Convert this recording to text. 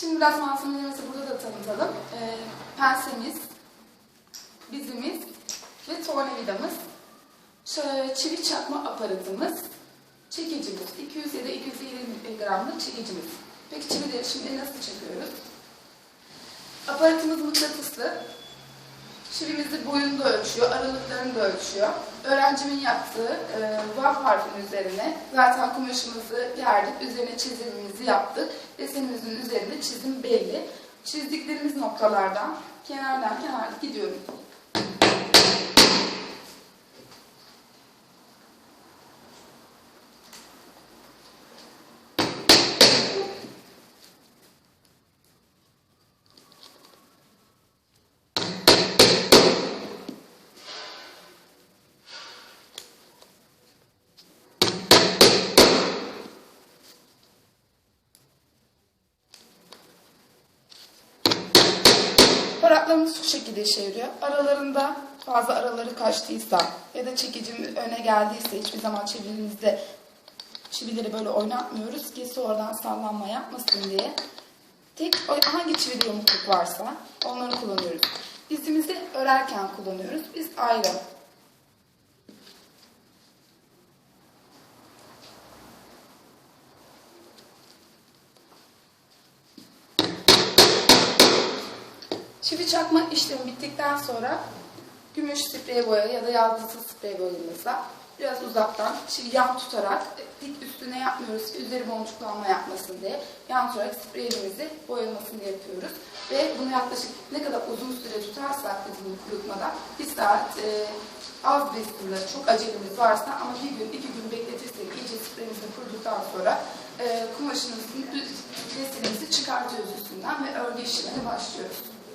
Şimdi biraz malzemelerimizi burada da tanıtalım. Ee, pensemiz, bizimiz ve tornavidamız. Çivi çakma aparatımız, çekicimiz, 200 ya da 220 gramlık çekicimiz. Peki çivileri şimdi nasıl çekiyoruz? Aparatımız mıknatıslı. Çivimizi boyunu da ölçüyor, aralıklarını da ölçüyor. Öğrencimin yaptığı e, vav harfinin üzerine zaten kumaşımızı gerdik, üzerine çizimimizi yaptık. Desenimizin üzerinde çizim belli. Çizdiklerimiz noktalardan kenardan kenara gidiyorum. Aparatlarımız şu şekilde işe yarıyor. Aralarında fazla araları kaçtıysa ya da çekicimiz öne geldiyse hiçbir zaman çevirimizde çivileri böyle oynatmıyoruz ki sonradan sallanma yapmasın diye. Tek hangi çivide yamukluk varsa onları kullanıyoruz. Dizimizi örerken kullanıyoruz. Biz ayrı. Çivi çakma işlemi bittikten sonra gümüş sprey boya ya da yaldızlı sprey boyamızla biraz uzaktan çivi yan tutarak dik üstüne yapmıyoruz ki üzeri boncuklanma yapmasın diye yan tutarak spreyimizi boyamasını yapıyoruz. Ve bunu yaklaşık ne kadar uzun süre tutarsak bizim kurutmada bir saat e, az bir çok acelemiz varsa ama bir gün iki gün bekletirsek iyice spreyimizi kuruduktan sonra e, kumaşımızın desenimizi çıkartıyoruz üstünden ve örgü işlemine başlıyoruz.